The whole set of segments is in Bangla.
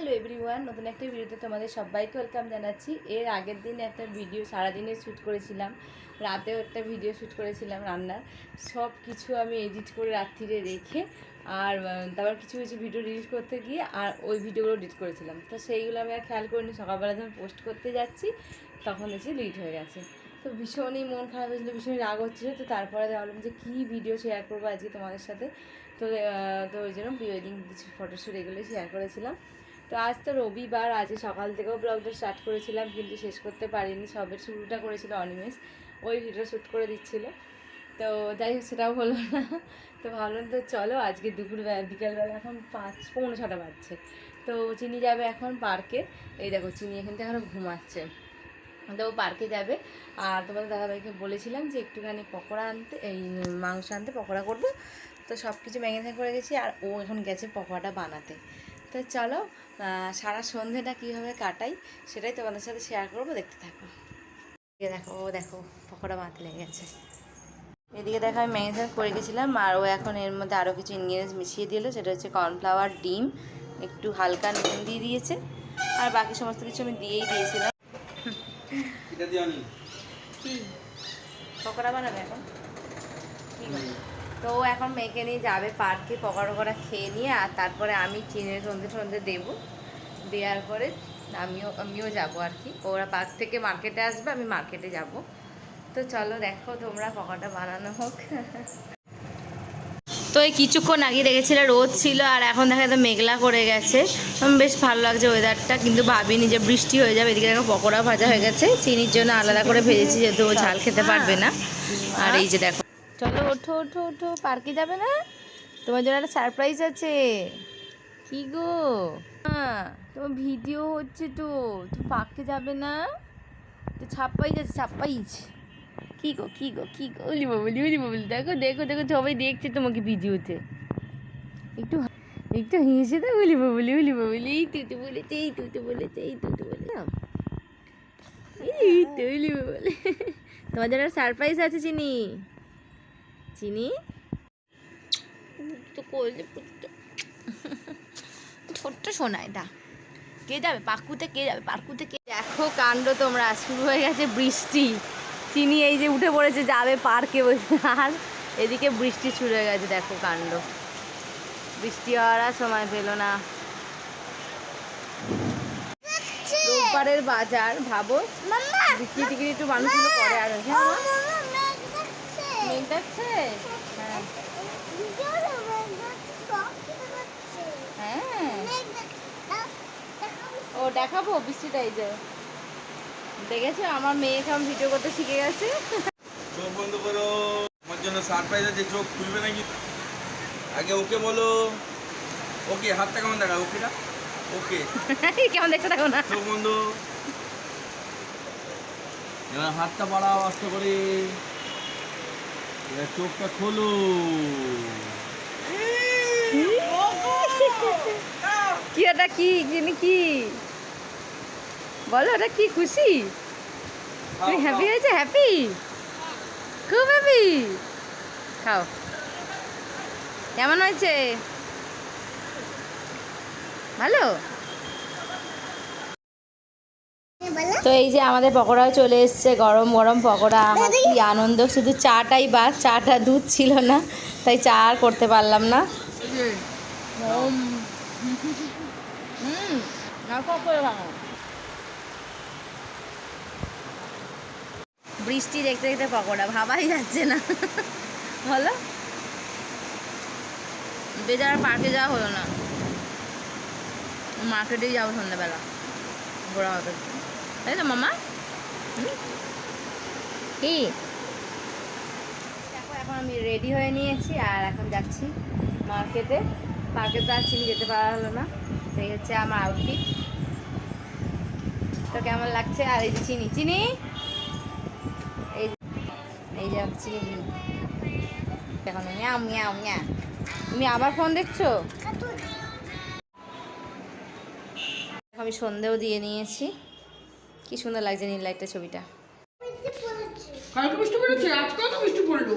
হ্যালো এভরিওয়ান, নতুন একটা ভিডিওতে তোমাদের সবাইকে ওয়েলকাম জানাচ্ছি। এর আগের দিন একটা ভিডিও, সারাদিনে শ্যুট করেছিলাম। রাতেও একটা ভিডিও শ্যুট করেছিলাম রান্নার। সব কিছু আমি এডিট করে রাত্রিরে রেখে আর তারপর কিছু কিছু ভিডিও ডিলিট করতে গিয়ে আর ওই ভিডিওগুলো ডিলিট করেছিলাম। তো সেইগুলো আমি আর খেয়াল করিনি, সকালবেলা যখন পোস্ট করতে যাচ্ছি, তখন এসে ডিলিট হয়ে গেছে। তো ভীষণই মন খারাপ হয়েছিলো, ভীষণই রাগ হচ্ছিল। তো তারপরে ভাবলাম যে কী ভিডিও শেয়ার করব আজকে তোমাদের সাথে? তো তো ওই জন্য প্রি ওয়েডিং কিছু ফটোশ্যুট এগুলোই শেয়ার করেছিলাম। তো আজ তো রবিবার আজকে সকাল থেকেও ব্লগটা স্টার্ট করেছিলাম, কিন্তু শেষ করতে পারিনি। সবে শুরুটা করেছিল অনিমেষ, ওই ভিডিও শ্যুট করে দিচ্ছিল। তো যাই হোক, সেটাও হলো না। তো ভাবলাম তো চলো, আজকে দুপুরবেলা বিকালবেলা এখন পাঁচ, পৌনে ছটা বাজছে। তো চিনি যাবে এখন পার্কে। এই দেখো, চিনি এখান থেকে এখনও ঘুমাচ্ছে। তো পার্কে যাবে। আর তোমাদের দাদাভাইকে বলেছিলাম যে একটুখানি পকোড়া আনতে, এই মাংস আনতে পকোড়া করব। তো সব কিছু ম্যাগনেট করে গেছি আর ও এখন গেছে পকোড়াটা বানাতে। তো চলো সারা সন্ধেটা কীভাবে কাটাই সেটাই তোমাদের সাথে শেয়ার করব দেখতে থাকো। এদিকে দেখো ও দেখো পকোড়া বানাতে লেগে গেছে। এদিকে দেখো আমি ম্যাগনেট করে গেছিলাম আর ও এখন এর মধ্যে আরও কিছু ইনগ্রিডিয়েন্টস মিশিয়ে দিল সেটা হচ্ছে কর্নফ্লাওয়ার ডিম একটু হালকা নুন দিয়ে দিয়েছে আর বাকি সমস্ত কিছু আমি দিয়েই দিয়েছিলাম। কি? পকোড়া বানাবে এখন? কি বানাবে? তো ও এখন মেয়েকে নিয়ে যাবে পার্কে পকোড়া টকোড়া খেয়ে নিয়ে, আর তারপরে আমি চিনে সন্ধে সন্ধে দেবো। দেওয়ার পরে আমিও আমিও যাব আর কি। ওরা পার্ক থেকে মার্কেটে আসবে, আমি মার্কেটে যাব। তো চলো দেখো তোমরা পকোড়াটা বানানো হোক। তো এই কিছুক্ষণ আগে দেখেছিল রোদ ছিল, আর এখন দেখা যায় মেঘলা করে গেছে। বেশ ভালো লাগছে ওয়েদারটা কিন্তু ভাবিনি যে বৃষ্টি হয়ে যাবে। এদিকে দেখো পকোড়া ভাজা হয়ে গেছে, চিনির জন্য আলাদা করে ভেজেছি, যেহেতু ও ঝাল খেতে পারবে না। আর এই যে দেখো। চলো, ওঠো ওঠো ওঠো, পার্কে যাবে না? তোমার জন্য একটা সারপ্রাইজ আছে। কি গো? হ্যাঁ তোমার ভিডিও হচ্ছে তো তুমি পার্কে যাবে না? তো ছাপ্পাইজ আছে ছাপ্পাইজ কি গো কি গো কি গো? উলি বাবুলি উলি বাবুলি দেখো দেখো দেখো, সবাই দেখছে তোমাকে ভিডিওতে। একটু একটু হেসে দাও উলি বলি উলি বাবুলি এই তুই তো বলেছে, এই তুই তো বলেছে, এই তুই তো বলে এই তো বাবুলি তোমার জন্য সারপ্রাইজ আছে, চিনি? চিনি। তো করলে ছোট্ট সোনা এটা। কে যাবে? পাকুতে কে যাবে? পাকুতে কে দেখো কাণ্ড তোমরা শুরু হয়ে গেছে বৃষ্টি। চিনি এই যে উঠে পড়েছে যাবে পার্কে বসে। আর এদিকে বৃষ্টি শুরু হয়ে গেছে দেখো কাণ্ড। বৃষ্টি হওয়ার আর সময় পেল না। রোববারের বাজার ভাবো। বিক্রি টিক্রি একটু মানুষগুলো করে আর? মেঘ দেখছে হ্যাঁ হ্যাঁ ও দেখাবো বৃষ্টিটা এই যে। দেখেছ? আমার মেয়ে এখন ভিডিও করতে শিখে গেছে। চোখ বন্ধ করো। আমার জন্য সারপ্রাইজ আছে চোখ খুলবে নাকি? আগে ওকে বলো। ওকে হাতটা কেমন দেখা? ওকেটা? ওকে। কেমন দেখতে থাকো না। চোখ বন্ধ। এবার হাতটা বাড়াও আস্তে করে। চোখটা খোলো। কি ওটা কি? জিনি কি? বলো ওটা কি? খুশি? তুমি হ্যাপি হয়েছে? হ্যাপি খুব হ্যাপি খাও। কেমন হয়েছে? ভালো? তো এই যে আমাদের পকোড়াও চলে এসছে গরম গরম পকোড়া। আমার কি আনন্দ শুধু চাটাই বা চাটা দুধ ছিল না তাই চা আর করতে পারলাম না। বৃষ্টি দেখতে দেখতে পকোড়া ভাবাই যাচ্ছে না। বলো। বেজার পার্কে যাওয়া হলো না। মার্কেটেই যাব সন্ধ্যাবেলা ঘোরা হবে। তাই তো মামা হুম? কি দেখো এখন আমি রেডি হয়ে নিয়েছি আর এখন যাচ্ছি মার্কেটে পার্কে তো আর চিনি যেতে পারা হলো না তো এই হচ্ছে আমার আউটফিট তো কেমন লাগছে আর এই চিনি চিনি এই এই যে চিনি এখন মিয়াও মিয়াও মিয়া তুমি আবার ফোন দেখছ আমি সন্ধেও দিয়ে নিয়েছি কি সুন্দর লাগছে নীল লাইটটা ছবিটা। কালকে বৃষ্টি পড়েছে আজকেও তো বৃষ্টি পড়ল।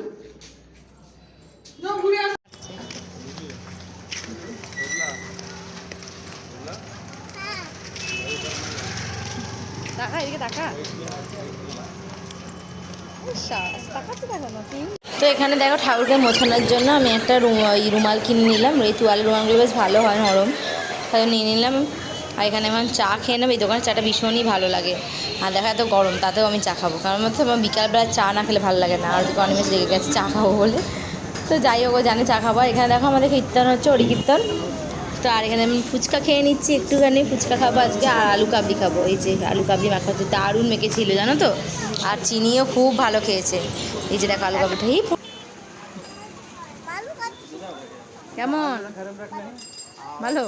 ঘুরে আস। টাকা এদিকে টাকা তো এখানে দেখো ঠাকুরকে মোছানোর জন্য আমি একটা রুমাল কিনে নিলাম। এই তোয়ালের রুমালগুলো বেশ ভালো হয় নরম। তাই নিয়ে নিলাম। আর এখানে এখন চা খেয়ে নেব এই দোকানের চাটা ভীষণই ভালো লাগে। আর দেখা এত গরম তাতেও আমি চা খাব। কারণ মধ্যে আমার বিকালবেলা চা না খেলে ভালো লাগে না। আর বেশি লেগে গেছে চা খাব বলে। তো যাই হোক ও জানে চা খাব। এখানে দেখো আমাদের কীর্তন হচ্ছে হরি কীর্তন তো আর এখানে আমি ফুচকা খেয়ে নিচ্ছি একটুখানি। ফুচকা খাব আজকে আর আলু কাবলি খাব। এই যে আলু কাবলি মাখা হচ্ছে দারুণ মেখেছিল জানো তো? আর চিনিও খুব ভালো খেয়েছে। এই যে দেখো আলু কাবলিটা কেমন? ভালো?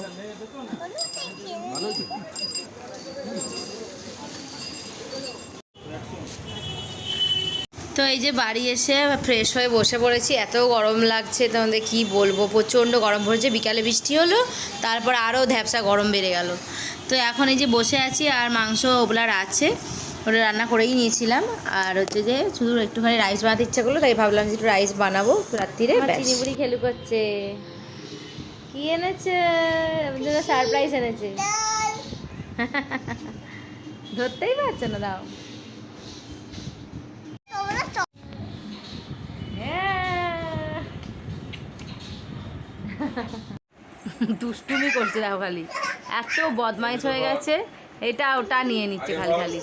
তো এই যে বাড়ি এসে ফ্রেশ হয়ে বসে পড়েছি এত গরম লাগছে তোমাদের কি বলব? প্রচণ্ড গরম পড়েছে বিকালে বৃষ্টি হলো তারপর আরও ধ্যাপসা গরম বেড়ে গেল। তো এখন এই যে বসে আছি আর মাংস ওগুলার আছে ওটা রান্না করেই নিয়েছিলাম আর হচ্ছে যে শুধু একটুখানি রাইস বানাতে ইচ্ছা করল তাই ভাবলাম যে একটু রাইস বানাবো রাত্রিরে চিনি বুড়ি খেলু করছে কি এনেছে? সারপ্রাইজ এনেছে। ধরতেই পারছে না দাও। হ্যাঁ। দুষ্টুমি করছে দাও খালি এত বদমাইশ হয়ে গেছে এটা ওটা নিয়ে নিচ্ছে খালি খালি।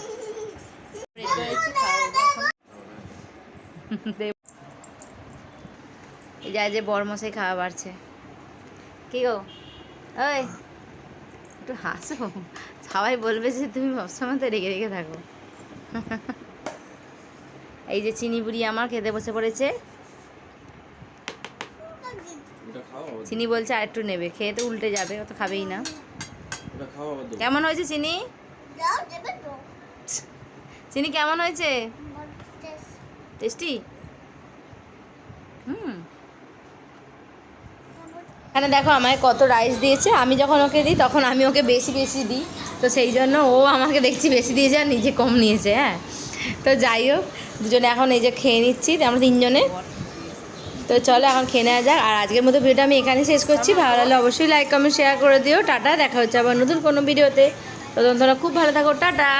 দে- এই যা যে বরমশাই খাওয়া বাড়ছে। কি গো? ওই একটু হাসো। সবাই বলবে যে তুমি সবসময় তো রেগে রেগে থাকো। এই যে চিনি বুড়ি আমার খেতে বসে পড়েছে। চিনি বলছে আর একটু নেবে খেয়ে তো উল্টে যাবে অত খাবেই না। কেমন হয়েছে চিনি? চিনি কেমন হয়েছে? টেস্টি? হুম। এখানে দেখো আমায় কত রাইস দিয়েছে। আমি যখন ওকে দিই, তখন আমি ওকে বেশি বেশি দিই। তো সেই জন্য ও আমাকে দেখছি বেশি দিয়েছে আর নিজে কম নিয়েছে হ্যাঁ। তো যাই হোক, দুজনে এখন এই যে খেয়ে নিচ্ছি, আমরা তিনজনে। তো চলো এখন খেয়ে নেওয়া যাক। আর আজকের মতো ভিডিওটা আমি এখানে শেষ করছি। ভালো লাগলে অবশ্যই লাইক কমেন্ট শেয়ার করে দিও। টাটা, দেখা হচ্ছে আবার নতুন কোনো ভিডিওতে। তো তোমরা খুব ভালো থাকো। টাটা!